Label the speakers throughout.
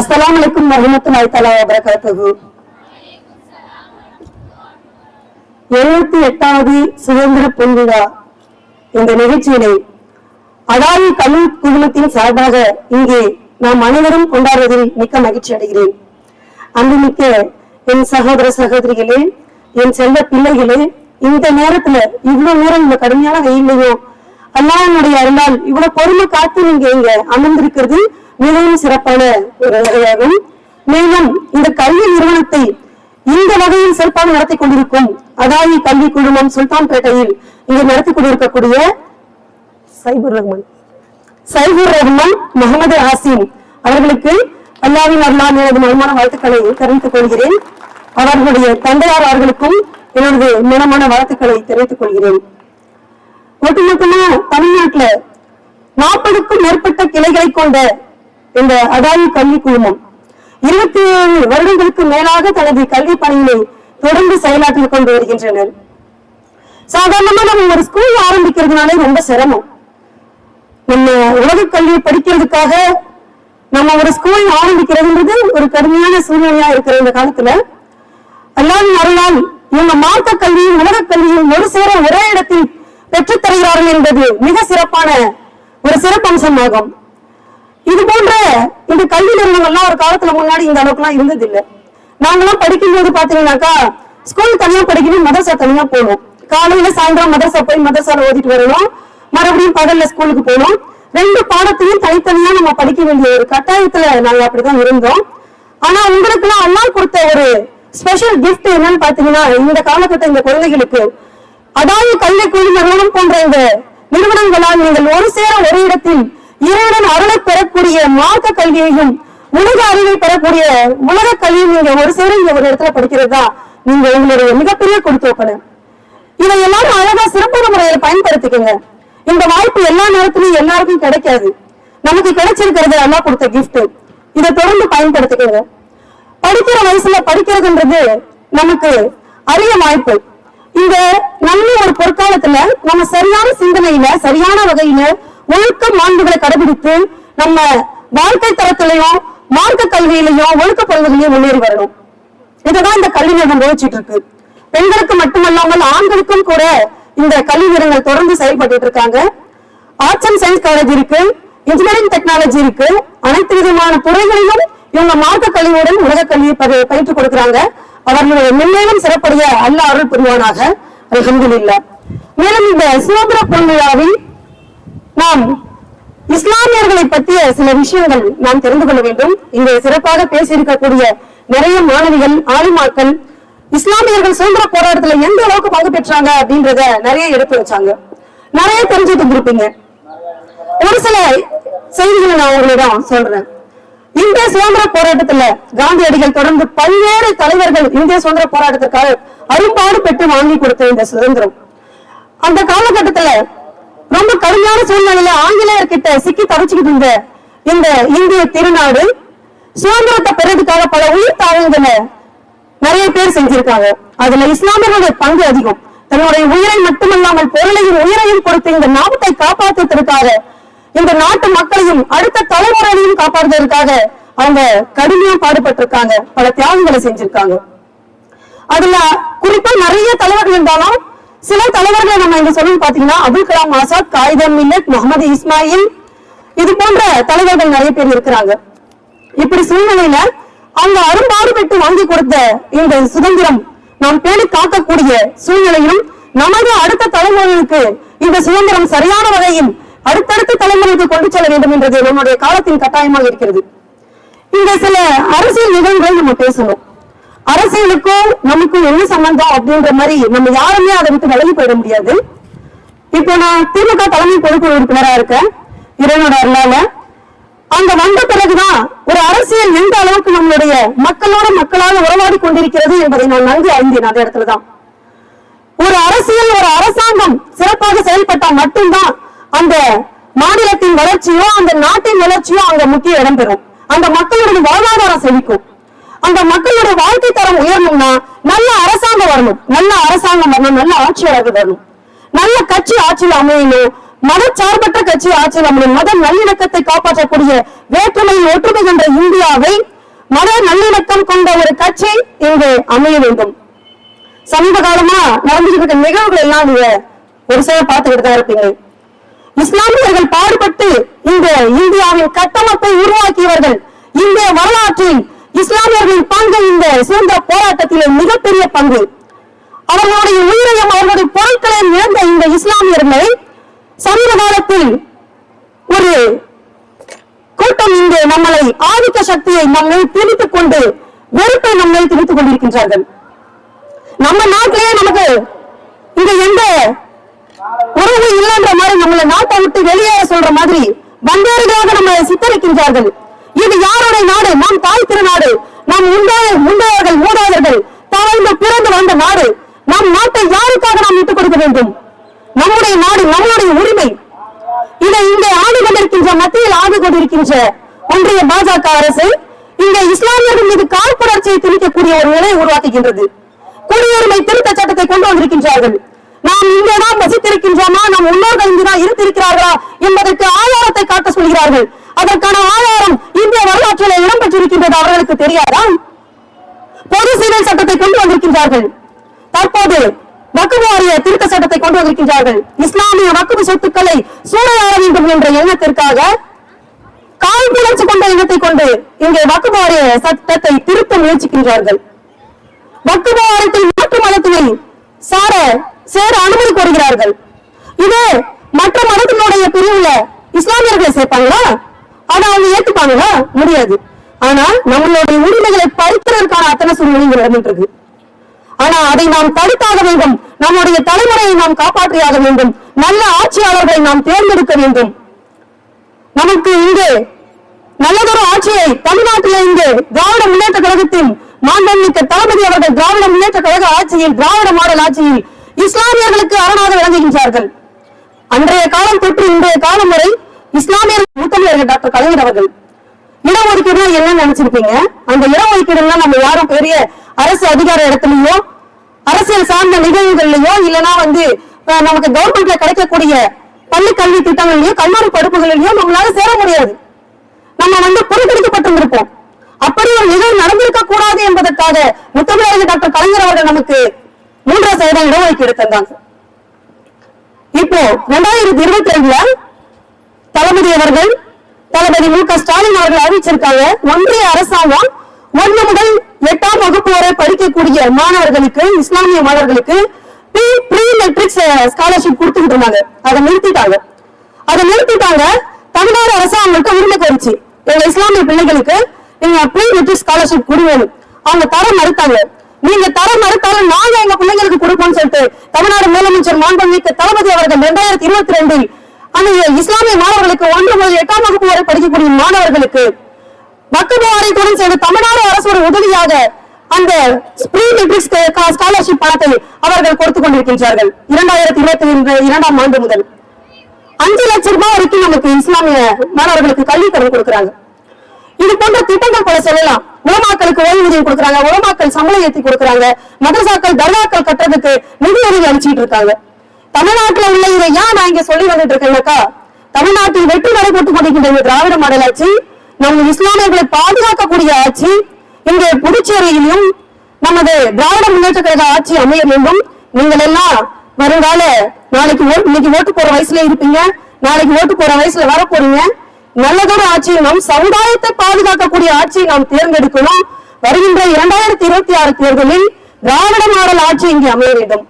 Speaker 1: அஸ்லாம் அலைக்கும் வரஹ்மத்துல்லாஹி தஆலா வபரகாத்துஹு எழுபத்தி எட்டாவது சுதந்திர பொன்விழா இந்த நிகழ்ச்சியினை அடாரி கல்வி குழுமத்தின் சார்பாக இங்கே நாம் அனைவரும் கொண்டாடுவதில் மிக்க மகிழ்ச்சி அடைகிறேன். அன்புமிக்க என் சகோதர சகோதரிகளே என் செல்ல பிள்ளைகளே இந்த நேரத்துல இவ்வளவு நேரம் இந்த கடுமையான வெயிலையும் அல்லாஹ்வுடைய அருளால் இவ்வளவு பொறுமை காத்து நீங்க இங்க அமர்ந்திருக்கிறது மிகவும் சிறப்பான ஒரு வகையாகும். மேலும் இந்த கல்வி நிறுவனத்தை இந்த வகையில் சிறப்பாக நடத்தி கொண்டிருக்கும் அதாயி கல்வி குழுமம் சுல்தான்பேட்டையில் இங்கு நடத்தி கொண்டிருக்கக்கூடிய சைபுர் ரஹ்மான் சைபுர் ரஹ்மான் முகமது ஆசிம் அவர்களுக்கு அல்லாவின் அருளால் எனது மனமான வாழ்த்துக்களை தெரிவித்துக் கொள்கிறேன். அவர்களுடைய தந்தையார் அவர்களுக்கும் எனது மனமான வாழ்த்துக்களை தெரிவித்துக் கொள்கிறேன். ஒட்டுமொத்தமா தமிழ்நாட்டுல நாற்பதுக்கும் மேற்பட்ட கிளைகளை கொண்ட இந்த அதாயி கல்வி குழுமம். இருபத்தி ஏழு வருடங்களுக்கு மேலாக தனது கல்வி பணியினை தொடர்ந்து செயலாற்றிக் கொண்டு வருகின்றனர். சாதாரணமா நம்ம ஒரு ஸ்கூல் ஆரம்பிக்கிறதுனாலே ரொம்ப சிரமம். நம்ம உலக கல்வியை படிக்கிறதுக்காக நம்ம ஒரு ஸ்கூல் ஆரம்பிக்கிறதுன்றது ஒரு கடுமையான சூழ்நிலையா இருக்கிற இந்த காலத்துல. அல்லாவின் அருளால் இவங்க மார்க்க கல்வியும் உலக கல்வியும் ஒரு சேர ஒரே இடத்தில் பெற்றுத் தருகிறார்கள் என்பது மிக சிறப்பான ஒரு சிறப்பம்சமாகும். இது போன்ற இந்த கல்வி நிறுவனங்கள்லாம் ஒரு காலத்துல முன்னாடி இந்த அளவுக்குலாம் இருந்தது இல்ல நாங்கெல்லாம் படிக்கும்போது பாத்தீங்கன்னாக்கா ஸ்கூல் தனியா படிக்கணும் மதரசா தனியா போகணும். காலையில சாயந்தரம் மதரசா போய் மதரசால ஓதிட்டு வரணும். மறுபடியும் பகல்ல ஸ்கூலுக்கு போகணும். ரெண்டு பாடத்தையும் தனித்தனியா நம்ம படிக்க வேண்டிய ஒரு கட்டாயத்துல நாங்க அப்படிதான் இருந்தோம். ஆனா உங்களுக்கு எல்லாம் அண்ணா கொடுத்த ஒரு ஸ்பெஷல் கிஃப்ட் என்னன்னு பாத்தீங்கன்னா இந்த காலகட்ட இந்த குழந்தைகளுக்கு அதாவது கல்வி கூலி நிறுவனம் போன்ற இந்த நிறுவனங்களால் நீங்கள் ஒரு சேர ஒரு இடத்தில் பெறக்கூடிய மார்க்க கல்வியையும் உலக அறிவை பெறக்கூடிய உலக கல்வியும் நீங்க ஒரு சேர இந்த ஒரு இடத்துல படிக்கிறது தான் நீங்க உங்களுடைய மிகப்பெரிய கொடுத்து இதை எல்லாரும் அழகா சிறப்பான முறையில பயன்படுத்திக்கோங்க. இந்த வாய்ப்பு எல்லா நேரத்திலும் எல்லாருக்கும் கிடைக்காது. நமக்கு கிடைச்சிருக்கிறது எல்லாம் கொடுத்த கிஃப்ட் இதை தொடர்ந்து பயன்படுத்திக்கோங்க. படிக்கிற வயசுல படிக்கிறதுன்றது நமக்கு அரிய வாய்ப்பு. இந்த நல்ல ஒரு பொற்காலத்துல நம்ம சரியான சிந்தனையில சரியான வகையில ஒழுக்க மாண்புகளை கடைபிடித்து நம்ம வாழ்க்கை தரத்திலையும் மார்க்க கல்வியிலையும் ஒழுக்க பகுதியிலையும் முன்னேறி வரணும். இதுதான் இந்த கல்வி நிறுவனம் யோசிச்சுட்டு இருக்கு. பெண்களுக்கு மட்டுமல்லாமல் ஆண்களுக்கும் கூட இந்த கல்வி நிறுவனங்கள் தொடர்ந்து செயல்பட்டு இருக்காங்க. ஆர்ட்ஸ் அண்ட் சயின்ஸ் காலேஜ் இருக்கு இன்ஜினியரிங் டெக்னாலஜி இருக்கு அனைத்து விதமான துறைகளிலும் இவங்க மார்க்க கல்வியுடன் உலக கல்வியை பதி- பயிற்றுக் கொடுக்கிறாங்க. அவர்களுடைய மென்மேலும் சிறப்புடைய அல்ல அருள் புரிவானாக இல்ல மேலும் இந்த சுதந்திர பொன்விழாவில் நாம் இஸ்லாமியர்களை பற்றிய சில விஷயங்கள் நாம் தெரிந்து கொள்ள வேண்டும். இங்கு சிறப்பாக பேசியிருக்கக்கூடிய நிறைய மாணவிகள் ஆளுமாக்கள் இஸ்லாமியர்கள் சுதந்திர போராட்டத்துல எந்த அளவுக்கு பங்கு பெற்றாங்க அப்படின்றத நிறைய எடுத்து வச்சாங்க. நிறைய தெரிஞ்சு தந்திருப்பீங்க ஒரு சில செய்திகளை நான் உங்களிடம் சொல்றேன். இந்திய சுதந்திர போராட்டத்துல காந்தியடிகள் தொடர்ந்து பல்வேறு தலைவர்கள் இந்திய சுதந்திர போராட்டத்திற்காக அரும்பாடு பெற்று வாங்கி கொடுத்த இந்த சுதந்திரம். அந்த காலகட்டத்துல ரொம்ப கடுமையான சூழ்நிலையில ஆங்கிலேயர்கிட்ட சிக்கி தவிச்சுக்கிட்டு இருந்த இந்த இந்திய திருநாடு சுதந்திரத்தை பெறதுக்காக பல உயிர் தாவங்களை நிறைய பேர் செஞ்சிருக்காங்க. அதுல இஸ்லாமியர்களுடைய பங்கு அதிகம். தன்னுடைய உயிரை மட்டுமல்லாமல் பொருளையும் உயிரையும் கொடுத்து இந்த நாட்டை காப்பாற்றுவதற்காக இந்த நாட்டு மக்களையும் அடுத்த தலைமுறையையும் காப்பாற்றுவதற்காக அவங்க கடுமையா பாடுபட்டிருக்காங்க. பல தியாகங்களை செஞ்சிருக்காங்க. அதுல குறிப்பா நிறைய தலைவர்கள் இருந்தாலும் சில தலைவர்களை நம்ம இங்க சொல்லணும் பாத்தீங்கன்னா அபுல் கலாம் ஆசாத் காயிதம் மில்லத் முகமது இஸ்மாயில். இது போன்ற தலைவர்கள் நிறைய பேர் இருக்கிறாங்க. இப்படி சூழ்நிலையில அவங்க அரும்பாடுபட்டு வாங்கி கொடுத்த இந்த சுதந்திரம் நாம் பேணி காக்கக்கூடிய சூழ்நிலையிலும் நமது அடுத்த தலைமுறைகளுக்கு இந்த சுதந்திரம் சரியான வகையில் அடுத்தடுத்த தலைமுறைக்கு கொண்டு செல்ல வேண்டும் என்றது நம்முடைய காலத்தின் கட்டாயமாக இருக்கிறது. இங்க சில அரசியல் நிகழ்வுகள் நம்ம பேசணும் அரசியலுக்கும் நமக்கும் என்ன சம்பந்தம் அப்படின்ற மாதிரி நம்ம யாருமே அதை விட்டு விலகி போயிட முடியாது. இப்போ நான் திமுக தலைமை பொதுக்குழு உறுப்பினரா இருக்கேன். இறைவனோட அருளால. அங்க வந்த பிறகுதான் ஒரு அரசியல் எந்த அளவுக்கு நம்மளுடைய மக்களோட மக்களாக உறவாடி கொண்டிருக்கிறது என்பதை நான் நன்கு அறிந்தேன் அந்த இடத்துலதான் ஒரு அரசியல் ஒரு அரசாங்கம் சிறப்பாக செயல்பட்டால் மட்டும்தான் அந்த மாநிலத்தின் வளர்ச்சியோ அந்த நாட்டின் வளர்ச்சியோ அங்க முக்கிய இடம் பெறும். அந்த மக்களுடைய வாழ்வாதாரம் செழிக்கும். அந்த மக்களுடைய வாழ்க்கை தரம் உயரணும்னா நல்ல அரசாங்கம் வரணும். நல்ல அரசாங்கம் வரணும். நல்ல ஆட்சியாளர்கள் வரணும். நல்ல கட்சி ஆட்சியில் அமையணும். மதச்சார்பற்ற கட்சி ஆட்சியில் அமையும் மத நல்லிணக்கத்தை காப்பாற்றக்கூடிய வேற்றுமையில் ஒற்றுமை என்ற இந்தியாவை மத நல்லிணக்கம் கொண்ட ஒரு கட்சி இங்கு அமைய வேண்டும். சமீப காலமா நடந்துகிட்டு இருக்க நிகழ்வுகள் எல்லாம் நீங்க ஒரு சில பார்த்துக்கிட்டு தான் இருப்பீங்க. இஸ்லாமியர்கள் பாடுபட்டு இந்த இந்தியாவின் கட்டமைப்பை உருவாக்கியவர்கள் இந்திய வரலாற்றில் இஸ்லாமியர்களின் பங்கு இந்த சுதந்திர போராட்டத்திலே மிகப்பெரிய பங்கு. அவர்களுடைய உயிரையும் அவர்களுடைய பொருட்களையும் இழந்த இந்த இஸ்லாமியர்களை சமீப காலத்தில் ஒரு கூட்டம் இங்கு நம்மளை ஆதிக்க சக்தியை நம்மை திணித்துக் கொண்டு வெறுப்பை நம்மை திணித்துக் கொண்டிருக்கின்றார்கள். நம்ம நாட்டிலேயே நமக்கு இங்க எந்த உறவு இல்லைன்ற மாதிரி நம்மளை நாட்டை விட்டு வெளியேற சொல்ற மாதிரி வந்தவர்களாக நம்மளை சித்தரிக்கின்றார்கள். இது யாருடைய நாடு நாம் தாய் திருநாடு நாம் முந்தைய முந்தையவர்கள் மூதாதர்கள் தவழ்ந்து பிறந்து வந்த நாடு நம் நாட்டை யாருக்காக நாம் விட்டுக் கொடுக்க வேண்டும்? நம்முடைய நாடு நம்முடைய உரிமை. இதை இங்கே ஆண்டு கொண்டிருக்கின்ற மத்தியில் ஆண்டு கொண்டிருக்கின்ற ஒன்றிய பாஜக அரசு இங்க இஸ்லாமியர்கள் மீது காழ்ப்புணர்ச்சியை திணிக்கக்கூடிய ஒரு நிலையை உருவாக்குகின்றது. குடியுரிமை திருத்த சட்டத்தை கொண்டு வந்திருக்கின்றார்கள். நாம் இங்கேதான் வசித்திருக்கின்றோமா? நம் முன்னோர்கள் இங்குதான் இருந்திருக்கிறார்களா? என்பதற்கு ஆதாரத்தை காட்ட சொல்கிறார்கள். அதற்கான ஆதாரம் இந்திய வரலாற்றில் இடம்பெற்றிருக்கின்றது அவர்களுக்கு தெரியாதா? பொது சிவில் சட்டத்தை கொண்டு வந்திருக்கின்றார்கள். தற்போது வக்குவு வாரிய திருத்த சட்டத்தை கொண்டு வந்திருக்கின்றார்கள். இஸ்லாமிய வக்குவு சொத்துக்களை சூறையாட வேண்டும் என்ற எண்ணத்திற்காக கால் பிளர்ச்சி கொண்ட எண்ணத்தை கொண்டு இங்கே வக்குவு வாரிய சட்டத்தை திருத்த முயற்சிக்கின்றார்கள். வக்குவு வாரியத்தில் மாற்று மதத்தினை சார சேர அனுமதி கோருகிறார்கள். இது மற்ற மதத்தினுடைய பிரிவுல இஸ்லாமியர்களை சேர்ப்பாங்களா? ஆனா அவங்க ஏத்துப்பாங்களா முடியாது. ஆனா நம்மளுடைய உரிமைகளை பறிப்பதற்கான அத்தனை சூழ்நிலை நடந்துட்டு ஆனா அதை நாம் தடுத்தாக வேண்டும். நம்முடைய தலைமுறையை நாம் காப்பாற்றியாக வேண்டும். நல்ல ஆட்சியாளர்களை நாம் தேர்ந்தெடுக்க வேண்டும். நமக்கு இங்கே நல்லதொரு ஆட்சியை தமிழ்நாட்டிலே இங்கு திராவிட முன்னேற்ற கழகத்தின் மாண்புமிக்க தளபதி அவர்கள் திராவிட முன்னேற்ற கழக ஆட்சியில் திராவிட மாடல் ஆட்சியில் இஸ்லாமியர்களுக்கு அரணாக விளங்குகின்றார்கள். அன்றைய காலம் தொற்று இன்றைய காலம் வரை இஸ்லாமியர் முத்தமிழர்கள் டாக்டர் கலைஞர் அவர்கள். இடஒதுக்கீடு என்ன நினைச்சிருப்பீங்க அந்த இடஒதுக்கீடு நம்ம யாரும் பெரிய அரசு அதிகார இடத்துலயோ அரசியல் சார்ந்த நிகழ்வுகள்லயோ இல்லனா வந்து நமக்கு கவர்மெண்ட்ல கிடைக்கக்கூடிய பள்ளி கல்வி திட்டங்கள்லயோ கல்லூரி படிப்புகளிலயோ நம்மளால சேர முடியாது. நம்ம வந்து புறக்கணிக்கப்பட்டிருந்திருப்போம். அப்படி ஒரு நிகழ்வு நடந்திருக்க கூடாது என்பதற்காக முத்தமிழர்கள் டாக்டர் கலைஞர் அவர்கள் நமக்கு மூன்றாம் சதவீதம் இடஒதுக்கீடு தந்தாங்க. இப்போ ரெண்டாயிரத்தி இருபத்தி ரெண்டுல தளபதி அவர்கள் தளபதி மு க ஸ்டாலின் அவர்கள் அறிவிச்சிருக்காங்க ஒன்றிய அரசாங்கம் ஒன்று முதல் எட்டாம் வகுப்பு வரை படிக்கக்கூடிய மாணவர்களுக்கு இஸ்லாமிய மாணவர்களுக்கு ப்ரீ மெட்ரிக்ஸ் ஸ்காலர்ஷிப் கொடுத்துக்கிட்டு இருந்தாங்க. அதை நிறுத்திட்டாங்க. அதை நிறுத்திட்டாங்க தமிழ்நாடு அரசாங்கத்துக்கு உரிமை கோரிச்சு. எங்க இஸ்லாமிய பிள்ளைகளுக்கு நீங்க ப்ரீ மெட்ரிக் ஸ்காலர்ஷிப் கொடுக்கணும் அவங்க தர மறுத்தாங்க. நீங்க தர மறுத்தாலும் நாங்க எங்க பிள்ளைங்களுக்கு கொடுப்போம்னு சொல்லிட்டு தமிழ்நாடு முதலமைச்சர் மாண்புமிக்க தளபதி அவர்கள் இரண்டாயிரத்தி இருபத்தி ரெண்டில் அந்த இஸ்லாமிய மாணவர்களுக்கு ஒன்று முதல் எட்டாம் வகுப்பு வரை படிக்கக்கூடிய மாணவர்களுக்கு மக்கள் வாரியத்துடன் சேர்ந்து தமிழ்நாடு அரசு ஒரு உதவியாக அந்த ஸ்ப்ரீ மெட்ரிக்ஸ் ஸ்காலர்ஷிப் பணத்தை அவர்கள் கொடுத்துக் கொண்டிருக்கின்றார்கள். இரண்டாயிரத்தி இருபத்தி இரண்டாம் ஆண்டு முதல். அஞ்சு லட்சம் ரூபாய் வரைக்கும் நமக்கு இஸ்லாமிய மாணவர்களுக்கு கல்வி கடன் கொடுக்கறாங்க. இது போன்ற திட்டங்கள் கூட சொல்லலாம். உலமாக்களுக்கு ஓய்வூதியம் கொடுக்கறாங்க உலமாக்கள் சம்பளம் ஏற்றி கொடுக்கறாங்க மதரசாக்கள் தர்காக்கள் கட்டுறதுக்கு நிதி உதவி அளிச்சிட்டு இருக்காங்க. தமிழ்நாட்டுல உள்ள இதை ஏன் நான் இங்க சொல்லி வந்துட்டு இருக்கேன்னாக்கா தமிழ்நாட்டில் வெற்றி நடைபெற்றுக் கொண்டிருக்கின்ற இந்த திராவிட மாடல் ஆட்சி நம்ம இஸ்லாமியர்களை பாதுகாக்கக்கூடிய ஆட்சி இங்கே புதுச்சேரியிலும் நமது திராவிட முன்னேற்ற கழக ஆட்சி அமைய வேண்டும். நீங்கள் எல்லாம் வருங்கால நாளைக்கு இன்னைக்கு ஓட்டு போற வயசுல இருப்பீங்க. நாளைக்கு ஓட்டு போற வயசுல வர போறீங்க. நல்லதொரு ஆட்சியை நம் சமுதாயத்தை பாதுகாக்கக்கூடிய ஆட்சியை நாம் தேர்ந்தெடுக்கணும். வருகின்ற இரண்டாயிரத்தி இருபத்தி ஆறு தேர்தலில் திராவிட மாடல் ஆட்சி இங்கே அமைய வேண்டும்.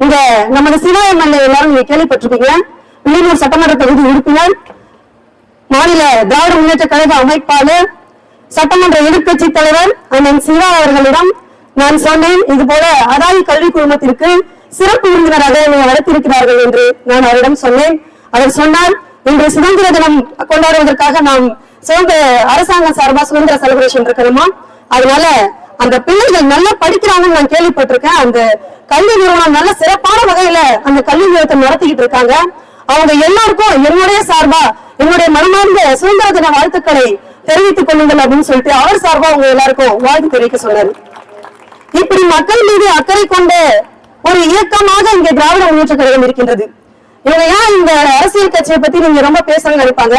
Speaker 1: இங்க நமது சிவா எம்எல்ஏ எல்லாரும் நீங்க கேள்விப்பட்டிருப்பீங்க. உள்ளூர் சட்டமன்ற தொகுதி உறுப்பினர் மாநில திராவிட முன்னேற்ற கழக அமைப்பாளர் சட்டமன்ற எதிர்க்கட்சி தலைவர் அண்ணன் சிவா அவர்களிடம் நான் சொன்னேன். இது போல அதாயி கல்வி குழுமத்திற்கு சிறப்பு விருந்தினராக என்னை வளர்த்திருக்கிறார்கள் என்று நான் அவரிடம் சொன்னேன். அவர் சொன்னார் இன்று சுதந்திர தினம் கொண்டாடுவதற்காக நாம் சுதந்திர அரசாங்கம் சார்பா சுதந்திர செலிபிரேஷன் இருக்கணுமா? அதனால அந்த பிள்ளைகள் நல்லா படிக்கிறாங்கன்னு நான் கேள்விப்பட்டிருக்கேன். அந்த கல்வி நிறுவனம் நல்ல சிறப்பான வகையில அந்த கல்வி நிறுவனத்தை நடத்திக்கிட்டு இருக்காங்க. அவங்க எல்லாருக்கும் என்னுடைய சார்பா என்னுடைய மனமார்ந்த சுதந்திர தின வாழ்த்துக்களை தெரிவித்துக் கொள்ளுங்கள் அப்படின்னு சொல்லிட்டு அவர் சார்பா உங்க எல்லாருக்கும் வாழ்த்து தெரிவிக்க சொன்னாரு இப்படி மக்கள் மீது அக்கறை கொண்ட ஒரு இயக்கமாக இங்கே திராவிட முன்னேற்ற கழகம் இருக்கின்றது. இவங்க ஏன் இந்த அரசியல் கட்சியை பத்தி நீங்க ரொம்ப பேசணும்னு நினைப்பாங்க?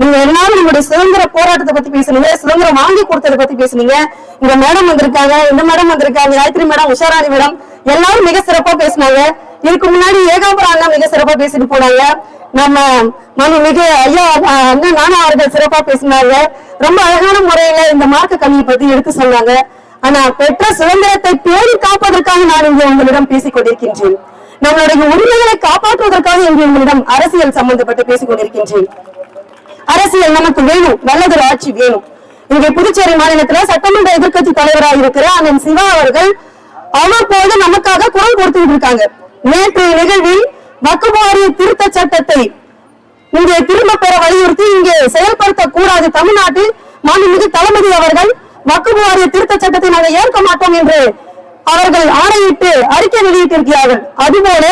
Speaker 1: நீங்க எல்லாரும் உங்களுடைய சுதந்திர போராட்டத்தை பத்தி பேசுனீங்க சுதந்திரம் வாங்கி கொடுத்ததை பத்தி பேசுனீங்க. இங்க மேடம் வந்திருக்காங்க இந்த மேடம் வந்திருக்காங்க காயத்ரி மேடம் உஷாராணி மேடம் எல்லாரும் மிக சிறப்பா பேசினாங்க. இதுக்கு முன்னாடி ஏகாபுரம் அண்ணா மிக சிறப்பா பேசிட்டு போனாங்க. நம்ம மனு மிக ஐயா அஹ், அண்ணன் நானா அவர்கள் சிறப்பா பேசினாங்க. ரொம்ப அழகான முறையில இந்த மார்க்க கல்வியை பத்தி எடுத்து சொன்னாங்க. ஆனா பெற்ற சுதந்திரத்தை பேணி காப்பதற்காக நான் இங்கே உங்களிடம் பேசிக் கொண்டிருக்கின்றேன். நம்மளுடைய உரிமைகளை காப்பாற்றுவதற்காக இங்கே உங்களிடம் அரசியல் சம்பந்தப்பட்டு பேசிக் கொண்டிருக்கின்றேன். அரசியல் நமக்கு வேணும் நல்லதொரு ஆட்சி வேணும். இங்கே புதுச்சேரி மாநிலத்துல சட்டமன்ற எதிர்க்கட்சி தலைவராக இருக்கிற அண்ணன் சிவா அவர்கள் அவ்வப்போது நமக்காக குரல் கொடுத்துட்டு இருக்காங்க. நேற்றைய நிகழ்வில் வக்குப் திருத்த சட்டத்தை இங்கே திரும்ப பெற வலியுறுத்தி இங்கே செயல்படுத்த கூடாது தமிழ்நாட்டில் மாண்புமிகு தளபதி அவர்கள் வக்குப் வாரிய திருத்த சட்டத்தை நாங்கள் ஏற்க மாட்டோம் என்று அவர்கள் ஆணையிட்டு அறிக்கை வெளியிட்டிருக்கிறார்கள். அதுபோல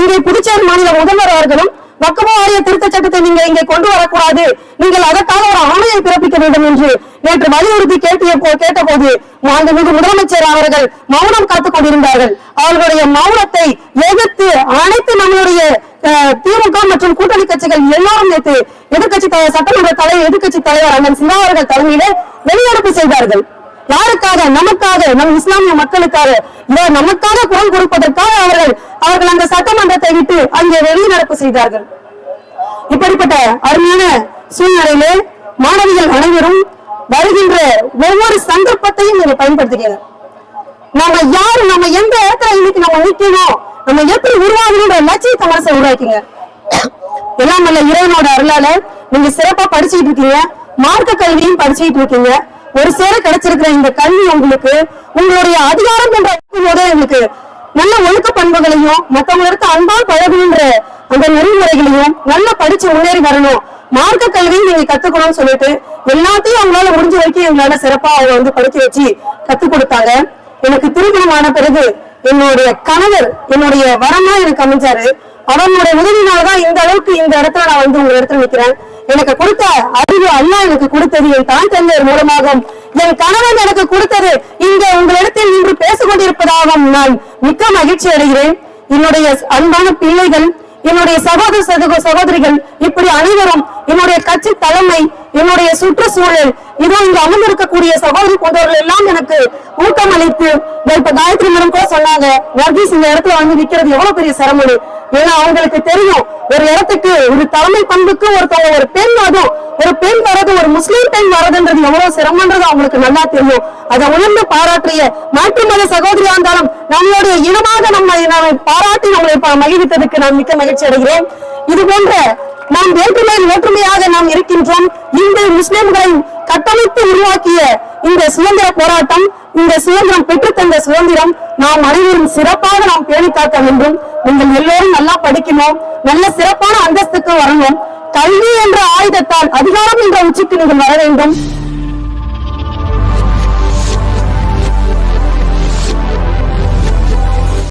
Speaker 1: இங்கே புதுச்சேரி மாநில முதல்வர் அவர்களும் வக்கமோ வாரிய திருத்த சட்டத்தை நீங்க இங்கே கொண்டு வரக்கூடாது. நீங்கள் அதற்காக ஒரு ஆணையை பிறப்பிக்க வேண்டும் என்று நேற்று வலியுறுத்தி கேட்டிய போ- கேட்டபோது மாண்புமிகு முதலமைச்சர் அவர்கள் மௌனம் காத்துக் கொண்டிருந்தார்கள். அவர்களுடைய மௌனத்தை எதிர்த்து அனைத்து நம்மளுடைய அஹ், திமுக மற்றும் கூட்டணி கட்சிகள் எல்லாரும் நேற்று எதிர்க்கட்சி சட்டமன்ற தலைவர் எதிர்க்கட்சி தலைவர் அண்ணன் சிவா அவர்கள் தலைமையிலே வெளிநடப்பு செய்தார்கள். யாருக்காக? நமக்காக நம் இஸ்லாமிய மக்களுக்காக. இவர் நமக்காக குரல் கொடுப்பதற்காக அவர்கள் அவர்கள் அந்த சட்டமன்றத்தை விட்டு அங்கே வெளிநடப்பு செய்தார்கள். இப்படிப்பட்ட அருமையான சூழ்நிலையிலே மாணவிகள் அனைவரும் வருகின்ற ஒவ்வொரு சந்தர்ப்பத்தையும் நீங்க பயன்படுத்துகிறீங்க நம்ம யாரு நம்ம எந்த இடத்துல இன்னைக்கு நம்ம நிற்கணும் நம்ம எப்படி உருவாகணும்ன்ற லட்சியத்தை மனசை உருவாக்கிங்க. எல்லாம் நல்ல இறைவனோட அருளால நீங்க சிறப்பா படிச்சுட்டு இருக்கீங்க. மார்க்க கல்வியும் படிச்சுட்டு இருக்கீங்க. ஒரு சேர கிடைச்சிருக்கிற இந்த கல்வி உங்களுக்கு உங்களுடைய அதிகாரம் என்ற போதே உங்களுக்கு நல்ல ஒழுக்க பண்புகளையும் மற்றவங்களுக்கு அன்பால் பழகுன்ற அந்த நெறிமுறைகளையும் நல்லா படிச்சு முன்னேறி வரணும். மார்க்க கல்வியும் நீங்க கத்துக்கணும்னு சொல்லிட்டு எல்லாத்தையும் அவங்களால முடிஞ்ச வரைக்கும் எங்களால சிறப்பா அவங்க வந்து படிக்க வச்சு கத்துக் கொடுத்தாங்க. எனக்கு திருமணமான பிறகு என்னுடைய கணவர் என்னுடைய வரமா எனக்கு அமைஞ்சாரு. அவனுடைய உதவினால்தான் இந்த அளவுக்கு இந்த இடத்துல நான் வந்து உங்க இடத்துல நிக்கிறேன். எனக்கு கொடுத்த அறிவு அல்லா எனக்கு கொடுத்தது. என் தான் தந்தையர் மூலமாகும் என் கணவன் எனக்கு கொடுத்தது. இங்க உங்களிடத்தில் நின்று பேசிக் கொண்டிருப்பதாகவும் நான் மிக்க மகிழ்ச்சி அடைகிறேன். என்னுடைய அன்பான பிள்ளைகள் என்னுடைய சகோதர சகோ சகோதரிகள் இப்படி அனைவரும் என்னுடைய கட்சி தலைமை என்னுடைய சுற்றுச்சூழல் இதோ இங்க அமர்ந்திருக்கக்கூடிய சகோதரி போன்றவர்கள் எல்லாம் எனக்கு ஊக்கம் அளித்து இப்ப காயத்ரி மேடம் கூட சொன்னாங்க வர்கீஸ் இந்த இடத்துல வந்து நிக்கிறது எவ்வளவு பெரிய சிரமம். ஏன்னா அவங்களுக்கு தெரியும் ஒரு இடத்துக்கு ஒரு தலைமை பண்புக்கு ஒருத்தவங்க ஒரு பெண் அதுவும் ஒரு பெண் வர்றது ஒரு முஸ்லீம் பெண் வர்றதுன்றது எவ்வளவு சிரமன்றது அவங்களுக்கு நல்லா தெரியும். அதை உணர்ந்து பாராட்டிய மாற்று மத சகோதரியா இருந்தாலும் நம்மளுடைய இனமாக நம்ம பாராட்டி நம்மளை மகிழ்வித்ததுக்கு நான் மிக்க மகிழ்ச்சி அடைகிறேன் இது போன்ற நாம் வேற்றுமையில் ஒற்றுமையாக நாம் இருக்கின்றோம். இந்த முஸ்லிம்களை கட்டமைத்து உருவாக்கிய இந்த சுதந்திர போராட்டம் இந்த சுதந்திரம் பெற்றுத்தந்த சுதந்திரம் நாம் அனைவரும் சிறப்பாக நாம் பேணி காக்க வேண்டும். நீங்கள் எல்லோரும் நல்லா படிக்கணும் நல்ல சிறப்பான அந்தஸ்துக்கு வரணும். கல்வி என்ற ஆயுதத்தால் அதிகாரம் என்ற உச்சிக்கு நீங்கள் வர வேண்டும்.